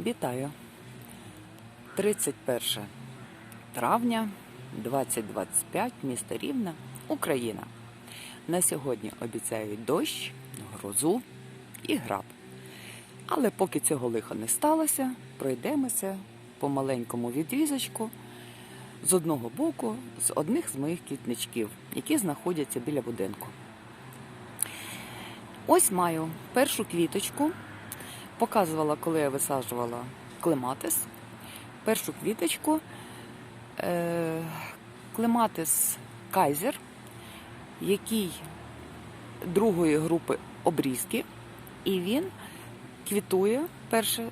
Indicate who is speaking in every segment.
Speaker 1: Вітаю! 31 травня 2025, місто Рівне, Україна. На сьогодні обіцяють дощ, грозу і град. Але поки цього лиха не сталося, пройдемося по маленькому відрізочку з одного боку, з одних з моїх квітничків, які знаходяться біля будинку. Ось маю першу квіточку. Показувала, коли я висаджувала клематис. Першу квіточку. Е, клематис Кайзер, який другої групи обрізки, і він квітує перші,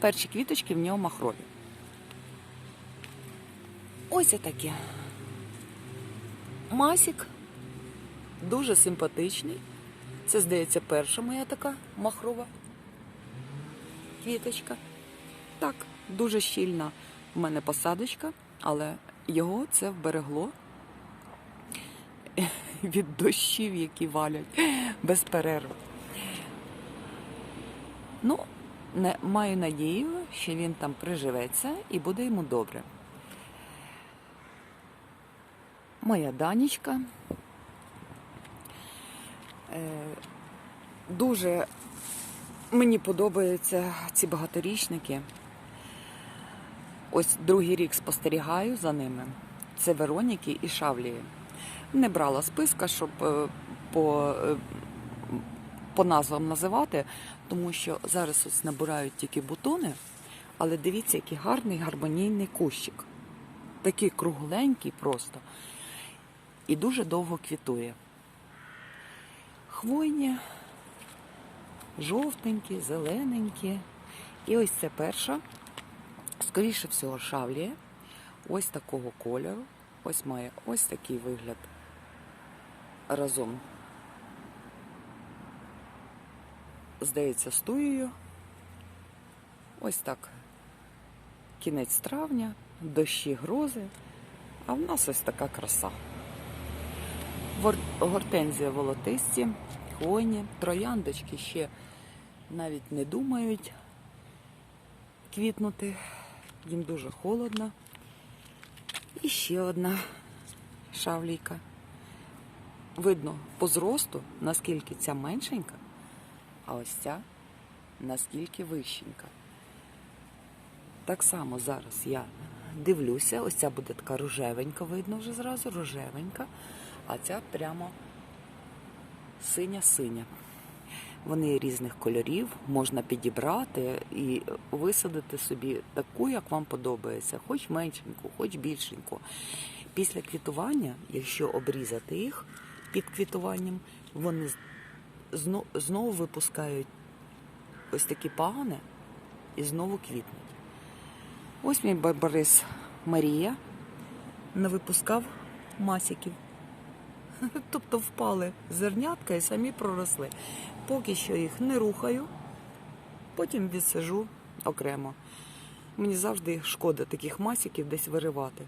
Speaker 1: перші квіточки в нього махрові. Ось таке. Масік дуже симпатичний. Це, здається, перша моя така махрова квіточка. Так, дуже щільна в мене посадочка, але його це вберегло від дощів, які валять без перерви. Ну, не, маю надію, що він там приживеться і буде йому добре. Моя данічка. Е, дуже Мені подобаються ці багаторічники. Ось другий рік спостерігаю за ними. Це Вероніки і Шавлії. Не брала списка, щоб е, по, е, по назвам називати, тому що зараз ось набирають тільки бутони, але дивіться, який гарний гармонійний кущик. Такий кругленький просто. І дуже довго квітує. Хвойні жовтенькі, зелененькі. І ось це перша, скоріше всього, шавлія. Ось такого кольору. Ось має ось такий вигляд разом. Здається, з. Ось так. Кінець травня, дощі грози, а в нас ось така краса. Гортензія волотисті, хвойні, трояндочки ще навіть не думають квітнути, їм дуже холодно. І ще одна шавлійка. Видно по зросту, наскільки ця меншенька, а ось ця наскільки вищенька. Так само зараз я дивлюся, ось ця буде така рожевенька, видно вже зразу, рожевенька, а ця прямо синя-синя. Вони різних кольорів, можна підібрати і висадити собі таку, як вам подобається, хоч меншеньку, хоч більшеньку. Після квітування, якщо обрізати їх під квітуванням, вони зно- знову випускають ось такі пагони і знову квітнуть. Ось мій барбарис Марія не випускав масиків. Тобто впали зернятка і самі проросли. Поки що їх не рухаю, потім відсажу окремо. Мені завжди шкода таких масиків десь виривати.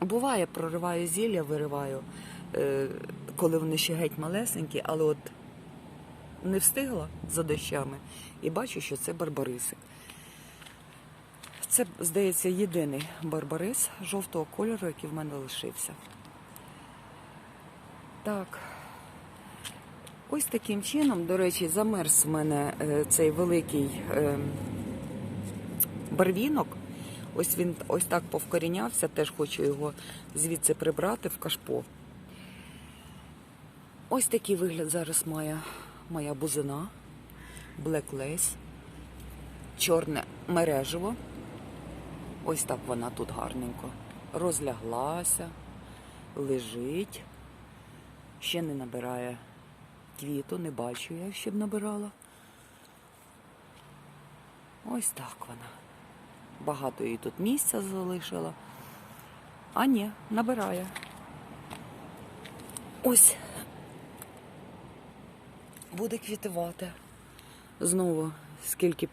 Speaker 1: Буває, прориваю зілля, вириваю, е, коли вони ще геть малесенькі, але от не встигла за дощами і бачу, що це барбарисик. Це, здається, єдиний барбарис жовтого кольору, який в мене лишився. Так. Ось таким чином, до речі, замерз в мене е, цей великий е, барвінок. Ось він ось так повкорінявся, теж хочу його звідси прибрати в кашпо. Ось такий вигляд зараз має моя бузина, Black Lace, чорне мережево. Ось так вона тут гарненько. Розляглася, лежить, ще не набирає квіту, не бачу я, щоб набирала. Ось так вона. Багато їй тут місця залишила. А ні, набирає. Ось. Буде квітувати. Знову, скільки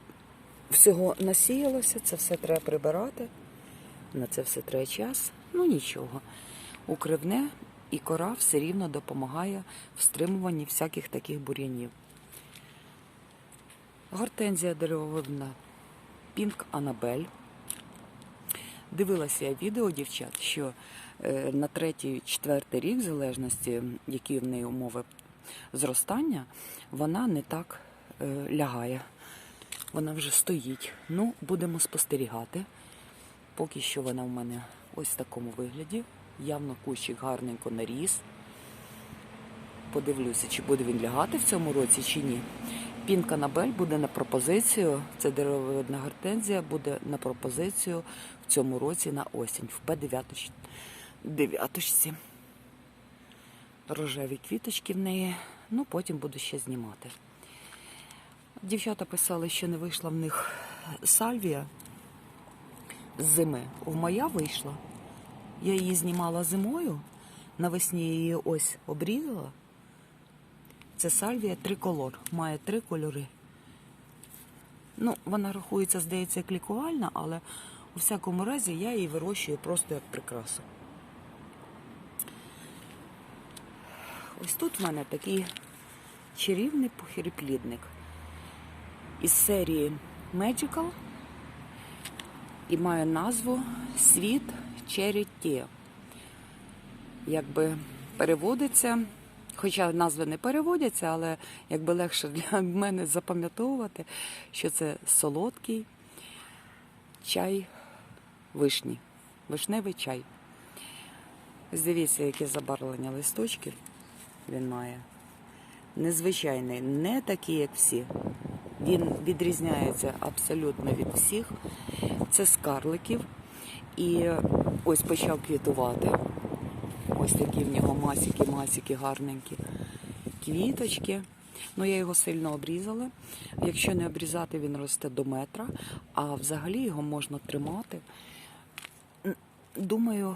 Speaker 1: всього насіялося, це все треба прибирати. На це все треба час. Ну нічого. Укривне і кора все рівно допомагає в стримуванні всяких таких бур'янів. Гортензія деревовидна Пінк Анабель. Дивилася я відео дівчат, що е, на третій, четвертий рік, в залежності, які в неї умови зростання, вона не так е, лягає. Вона вже стоїть. Ну, будемо спостерігати. Поки що вона в мене ось в такому вигляді. Явно кущик гарненько наріс. Подивлюся, чи буде він лягати в цьому році, чи ні. Пінка Набель буде на пропозицію. Це деревовидна гортензія буде на пропозицію в цьому році на осінь, в П9 дев'яточці. Рожеві квіточки в неї. Ну, потім буду ще знімати. Дівчата писали, що не вийшла в них сальвія з зими. В моя вийшла. Я її знімала зимою. Навесні її ось обрізала. Це сальвія триколор. Має три кольори. Ну, вона рахується, здається, як лікувальна, але у всякому разі я її вирощую просто як прикрасу. Ось тут в мене такий чарівний похироплідник із серії Magical і має назву Світ Череті. Якби переводиться, хоча назви не переводяться, але якби легше для мене запам'ятовувати, що це солодкий чай вишні, вишневий чай. Дивіться, яке забарвлення листочків він має. Незвичайний, не такий, як всі. Він відрізняється абсолютно від всіх. Це з карликів. І ось почав квітувати. Ось такі в нього масики, масики гарненькі. Квіточки. Ну, я його сильно обрізала. Якщо не обрізати, він росте до метра, а взагалі його можна тримати. Думаю,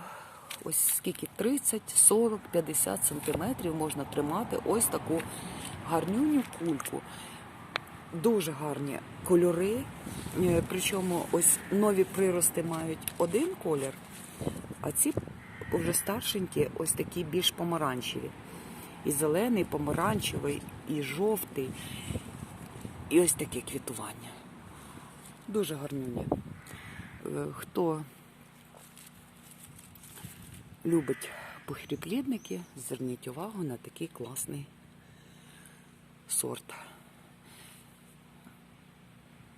Speaker 1: ось скільки 30, 40, 50 сантиметрів можна тримати ось таку гарнюню кульку. Дуже гарні кольори. Е, Причому ось нові прирости мають один колір, а ці вже старшенькі, ось такі більш помаранчеві. І зелений, і помаранчевий, і жовтий. І ось таке квітування. Дуже гарнюні. Е, Хто любить похріплідники, зверніть увагу на такий класний сорт.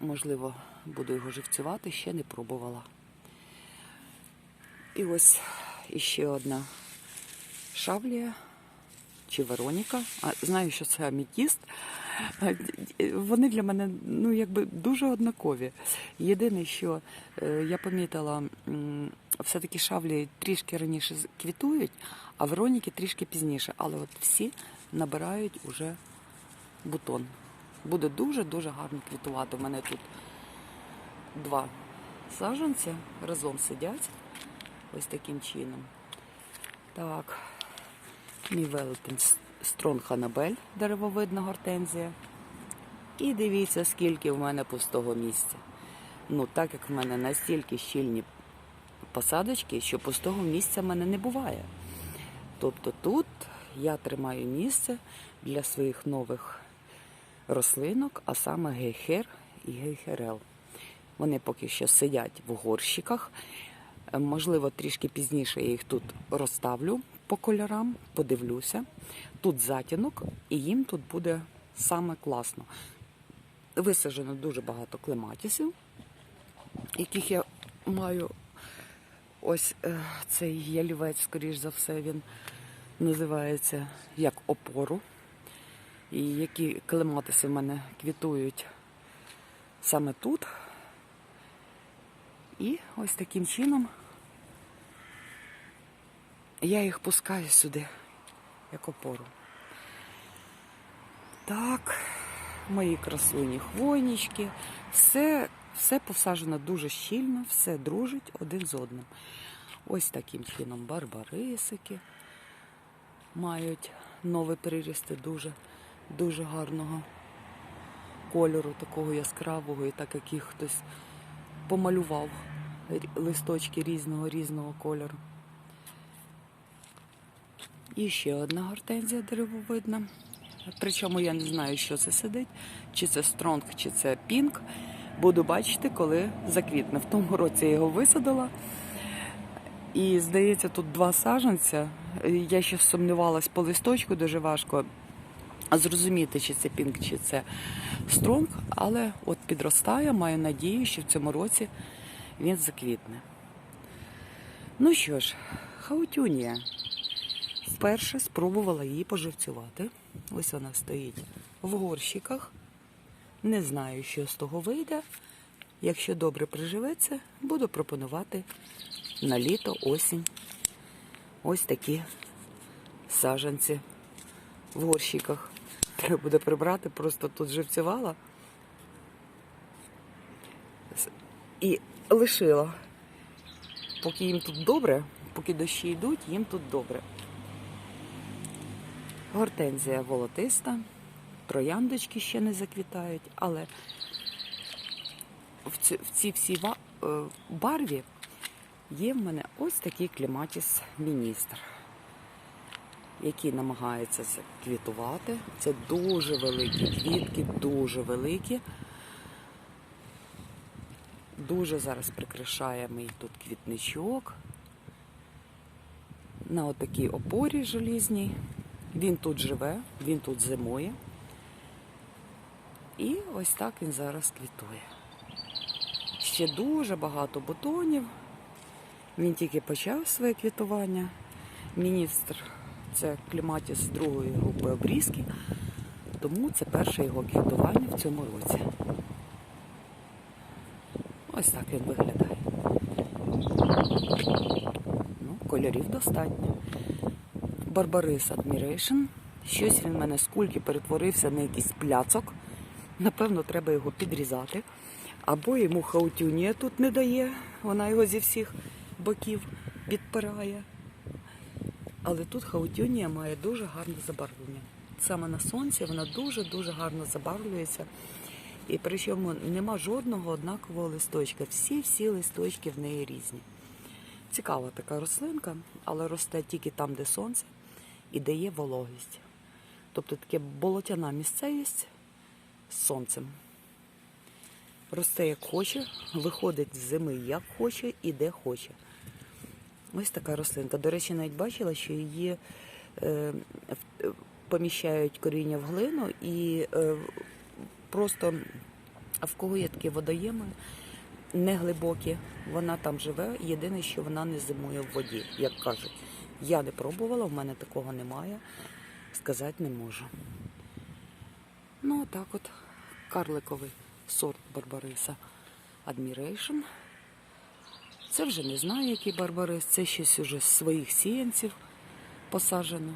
Speaker 1: Можливо, буду його живцювати, ще не пробувала. І ось іще одна шавлія чи Вероніка. Знаю, що це амітіст. Вони для мене ну, якби дуже однакові. Єдине, що е, я помітила, все-таки шавлі трішки раніше квітують, а Вероніки трішки пізніше. Але от всі набирають уже бутон. Буде дуже-дуже гарно квітувати. У мене тут два саджанці разом сидять. Ось таким чином. Так, мій велетень Стронг Анабель, деревовидна гортензія. І дивіться, скільки в мене пустого місця. Ну, так як в мене настільки щільні посадочки, що пустого місця в мене не буває. Тобто тут я тримаю місце для своїх нових рослинок, а саме гейхер і гейхерел. Вони поки що сидять в горщиках. Е, Можливо, трішки пізніше я їх тут розставлю по кольорам, подивлюся. Тут затінок, і їм тут буде саме класно. Висаджено дуже багато клематісів, яких я маю ось е, цей ялівець, скоріш за все, він називається як опору. І які клематиси в мене квітують саме тут. І ось таким чином я їх пускаю сюди, як опору. Так, мої красуні хвойнички, все, все посаджено дуже щільно, все дружить один з одним. Ось таким чином барбарисики мають нові прирісти дуже, дуже гарного кольору, такого яскравого, і так як їх хтось помалював листочки різного різного кольору. І ще одна гортензія деревовидна. Причому я не знаю, що це сидить, чи це стронг, чи це пінк. Буду бачити, коли заквітне. В тому році я його висадила. І здається, тут два саженця. Я ще сумнівалась по листочку, дуже важко зрозуміти, чи це пінк, чи це стронг, але от підростає, маю надію, що в цьому році він заквітне. Ну що ж, хаутюнія. Вперше спробувала її поживцювати. Ось вона стоїть в горщиках. Не знаю, що з того вийде. Якщо добре приживеться, буду пропонувати на літо, осінь. Ось такі сажанці в горщиках. Треба буде прибрати, просто тут живцювала і лишила. Поки їм тут добре, поки дощі йдуть, їм тут добре. Гортензія волотиста, трояндочки ще не заквітають, але в, ці, в цій всій е, барві є в мене ось такий кліматіс міністр, який намагається заквітувати. Це дуже великі квітки, дуже великі. Дуже зараз прикрашає мій тут квітничок. На отакій опорі желізній. Він тут живе, він тут зимує. І ось так він зараз квітує. Ще дуже багато бутонів. Він тільки почав своє квітування. Міністр це кліматіс другої групи обрізки, тому це перше його квітування в цьому році. Ось так він виглядає. Ну, кольорів достатньо. Барбарис Admiration. Щось він в мене з кульки перетворився на якийсь пляцок. Напевно, треба його підрізати. Або йому хаутюнія тут не дає, вона його зі всіх боків підпирає. Але тут хаутюнія має дуже гарне забарвлення. Саме на сонці вона дуже-дуже гарно забарвлюється. І причому нема жодного однакового листочка. Всі-всі листочки в неї різні. Цікава така рослинка, але росте тільки там, де сонце, і де є вологість. Тобто таке болотяна місцевість з сонцем. Росте як хоче, виходить з зими як хоче і де хоче. Ось така рослинка. До речі, навіть бачила, що її е, поміщають коріння в глину і е, просто в кого є такі водоєми, не глибокі, вона там живе. Єдине, що вона не зимує в воді, як кажуть. Я не пробувала, в мене такого немає. Сказати не можу. Ну, отак от карликовий сорт Барбариса Admiration. Це вже не знаю, який барбарис, це щось уже з своїх сіянців посаджено.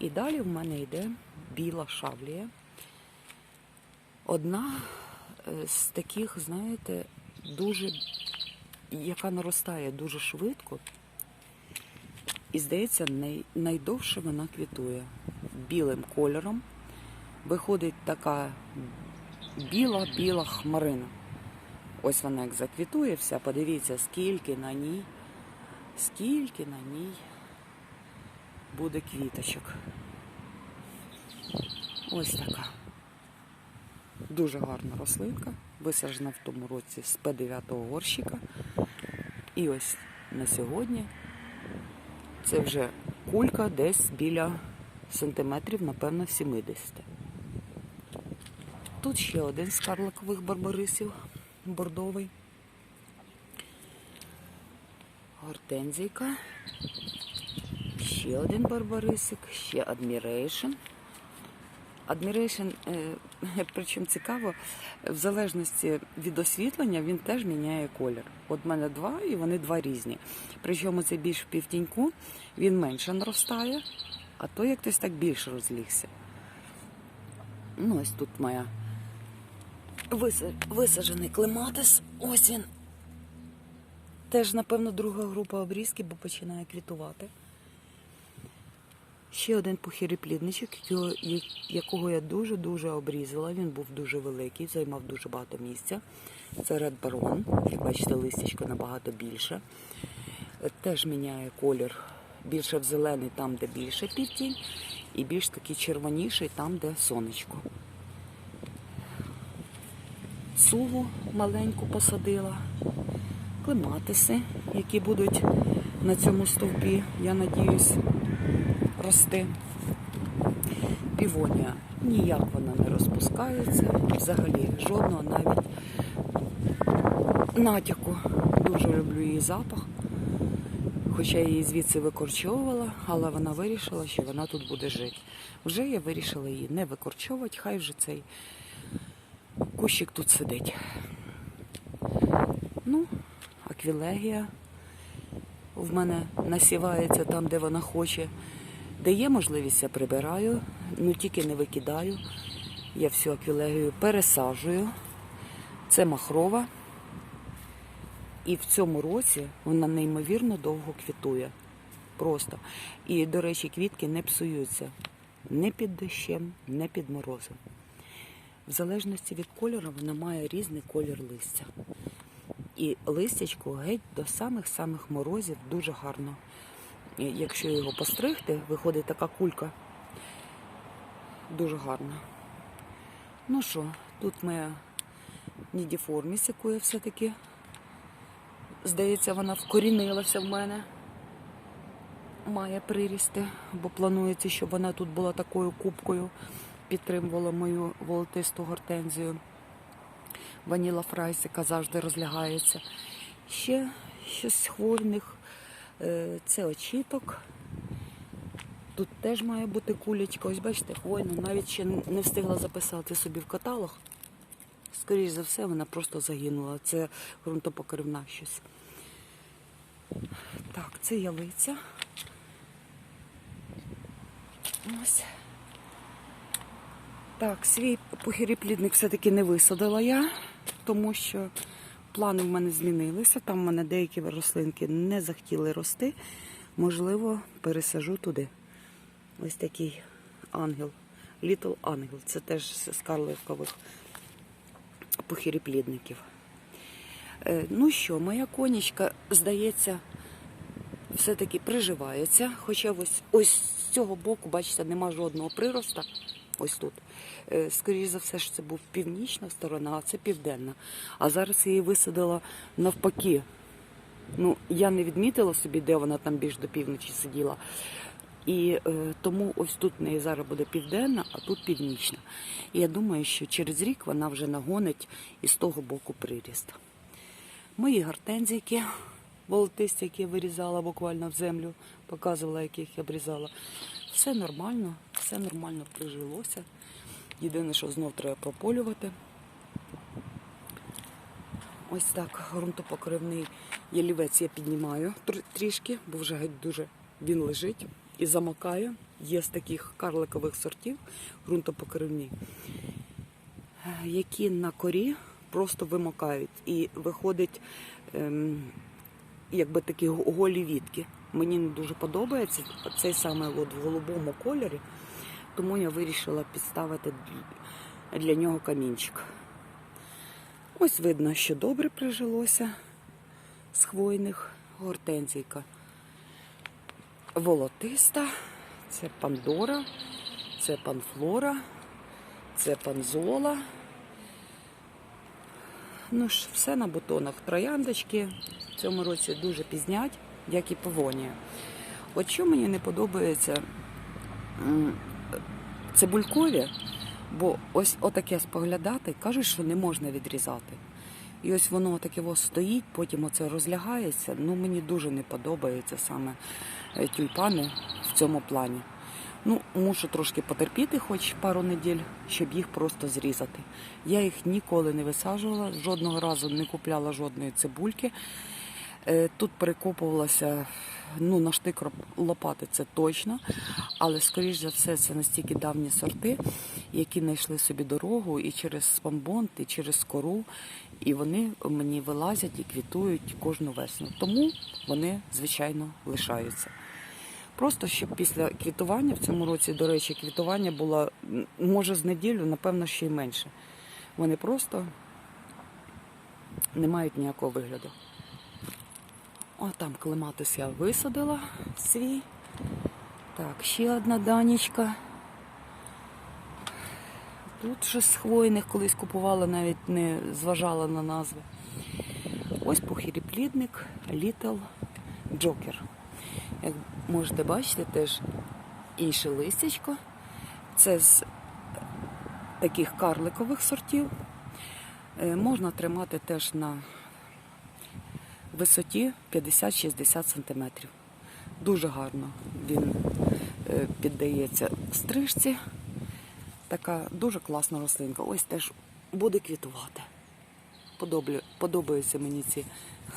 Speaker 1: І далі в мене йде біла шавлія. Одна е, з таких, знаєте, дуже, яка наростає дуже швидко. І, здається, най, найдовше вона квітує білим кольором. Виходить така біла-біла хмарина. Ось вона як заквітує вся, подивіться, скільки на ній, скільки на ній буде квіточок. Ось така. Дуже гарна рослинка, висаджена в тому році з П9 горщика. І ось на сьогодні це вже кулька десь біля сантиметрів, напевно, 70. Тут ще один з карликових барбарисів бордовий. Гортензійка. Ще один барбарисик, ще Admiration. Admiration, е, причому цікаво, в залежності від освітлення він теж міняє колір. От в мене два, і вони два різні. Причому це більш в півтіньку, він менше наростає, а то як хтось так більше розлігся. Ну, ось тут моя висаджений клематис. Ось він. Теж, напевно, друга група обрізки, бо починає квітувати. Ще один похиріплідничок, якого- я- дуже-дуже обрізала. Він був дуже великий, займав дуже багато місця. Це Red Baron. Як бачите, листячко набагато більше. Теж міняє колір більше в зелений, там, де більше підтінь, і більш такий червоніший, там, де сонечко. Сугу маленьку посадила, клематиси, які будуть на цьому стовпі, я надіюсь, рости. Півонія. Ніяк вона не розпускається, взагалі жодного навіть натяку. Дуже люблю її запах. Хоча я її звідси викорчовувала, але вона вирішила, що вона тут буде жити. Вже я вирішила її не викорчовувати, хай вже цей кущик тут сидить. Ну, аквілегія в мене насівається там, де вона хоче. Де є можливість, я прибираю, ну тільки не викидаю. Я всю аквілегію пересаджую. Це махрова. І в цьому році вона неймовірно довго квітує. Просто. І, до речі, квітки не псуються не під дощем, не під морозом. В залежності від кольору вона має різний колір листя. І листячко геть до самих-самих морозів дуже гарно. Якщо його постригти, виходить така кулька. Дуже гарна. Ну що, тут моя нідіформіс, яку я все-таки, здається, вона вкорінилася в мене. Має прирісти, бо планується, щоб вона тут була такою кубкою, підтримувала мою волотисту гортензію. Ваніла Фрайс, яка завжди розлягається. Ще щось хвойних. Е, Це очіток. Тут теж має бути кулечка. Ось бачите, хвойна. Навіть ще не встигла записати собі в каталог. Скоріше за все, вона просто загинула. Це ґрунтопокривна щось. Так, це ялиця. Ось. Так, свій похиріплідник все-таки не висадила я, тому що плани в мене змінилися. Там в мене деякі рослинки не захотіли рости. Можливо, пересажу туди. Ось такий ангел. Little ангел. Це теж з карликових похиріплідників. Е, Ну що, моя конічка, здається, все-таки приживається. Хоча ось, ось з цього боку, бачите, нема жодного прироста. Ось тут. Е, Скоріше за все, що це був північна сторона, а це південна. А зараз її висадила навпаки. Ну, я не відмітила собі, де вона там більш до півночі сиділа. І е, тому ось тут в неї зараз буде південна, а тут північна. І я думаю, що через рік вона вже нагонить із того боку приріст. Мої гортензійки волотисті, які я вирізала буквально в землю, показувала, яких я обрізала. Все нормально, все нормально прижилося. Єдине, що знов треба прополювати. Ось так ґрунтопокривний ялівець я піднімаю трішки, бо вже геть дуже він лежить і замокає. Є з таких карликових сортів ґрунтопокривні, е, які на корі просто вимокають. І виходить ем, якби такі голі вітки. Мені не дуже подобається цей саме от в голубому кольорі, тому я вирішила підставити для- нього камінчик. Ось видно, що добре прижилося з хвойних гортензійка. Волотиста, це пандора, це панфлора, це панзола. Ну ж, все на бутонах. Трояндочки в цьому році дуже пізнять, як і павонія. От що мені не подобається цибулькові, бо ось отаке споглядати, кажуть, що не можна відрізати. І ось воно таке ось стоїть, потім оце розлягається. Ну мені дуже не подобається саме е, тюльпани в цьому плані. Ну, мушу трошки потерпіти, хоч пару неділь, щоб їх просто зрізати. Я їх ніколи не висаджувала, жодного разу не купляла жодної цибульки. Е, Тут перекопувалася ну, на штик лопати, це точно. Але, скоріш за все, це настільки давні сорти, які знайшли собі дорогу і через спамбонт, і через кору. І вони мені вилазять і квітують кожну весну. Тому вони, звичайно, лишаються. Просто щоб після квітування в цьому році, до речі, квітування було може з неділю, напевно, ще й менше. Вони просто не мають ніякого вигляду. О, там клематис я висадила свій. Так, ще одна данічка. Тут щось з хвойних колись купувала, навіть не зважала на назви. Ось похиріплідник Little Joker. Як можете бачити, теж інше листячко. Це з таких карликових сортів. Е, Можна тримати теж на висоті 50-60 см. Дуже гарно він е, піддається стрижці. Така дуже класна рослинка. Ось теж буде квітувати. Подобаються мені ці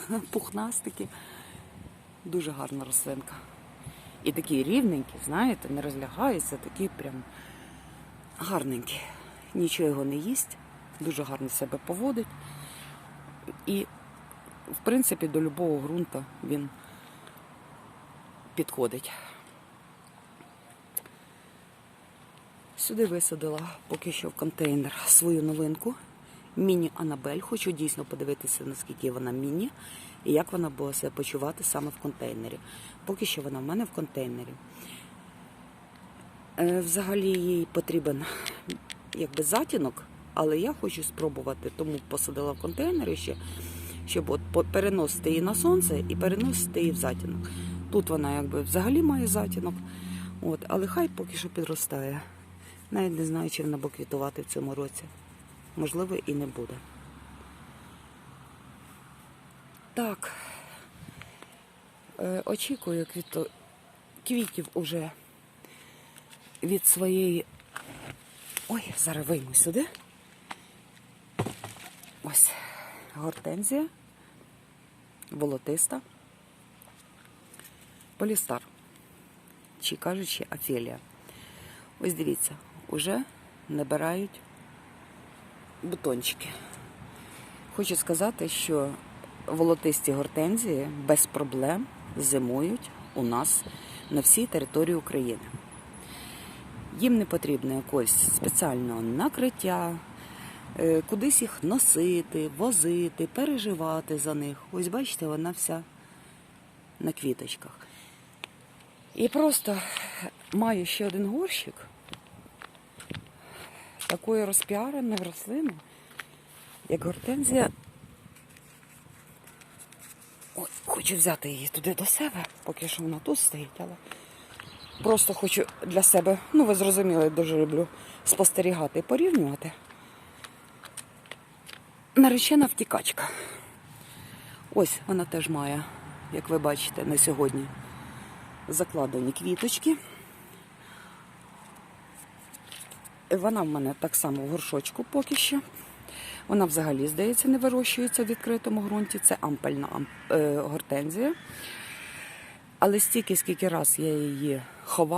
Speaker 1: пухнастики. Дуже гарна рослинка. І такий рівненький, знаєте, не розлягається, такий прям гарненький. Нічого його не їсть, дуже гарно себе поводить. І, в принципі, до любого ґрунту він підходить. Сюди висадила поки що в контейнер свою новинку. Міні-Анабель. Хочу дійсно подивитися, наскільки вона міні і як вона буде себе почувати саме в контейнері. Поки що вона в мене в контейнері. Е, Взагалі їй потрібен якби затінок, але я хочу спробувати, тому посадила в контейнері ще, щоб от переносити її на сонце і переносити її в затінок. Тут вона якби взагалі має затінок, от, але хай поки що підростає. Навіть не знаю, чи вона буде квітувати в цьому році. Можливо, і не буде. Так. Е, очікую квіто... квітів уже від своєї. Ой, зараз вийму сюди. Ось гортензія, волотиста, полістар, чи кажучи, афелія. Ось дивіться, уже набирають бутончики. Хочу сказати, що волотисті гортензії без проблем зимують у нас на всій території України. Їм не потрібно якогось спеціального накриття, кудись їх носити, возити, переживати за них. Ось бачите, вона вся на квіточках. І просто маю ще один горщик такої розпіареної рослини, як гортензія. Ой, хочу взяти її туди до себе, поки що вона тут стоїть, але просто хочу для себе, ну ви зрозуміли, дуже люблю спостерігати і порівнювати. Наречена втікачка. Ось вона теж має, як ви бачите, на сьогодні закладені квіточки. Вона в мене так само в горшочку поки що. Вона взагалі, здається, не вирощується в відкритому ґрунті. Це ампельна е, гортензія. Але стільки, скільки раз я її ховала.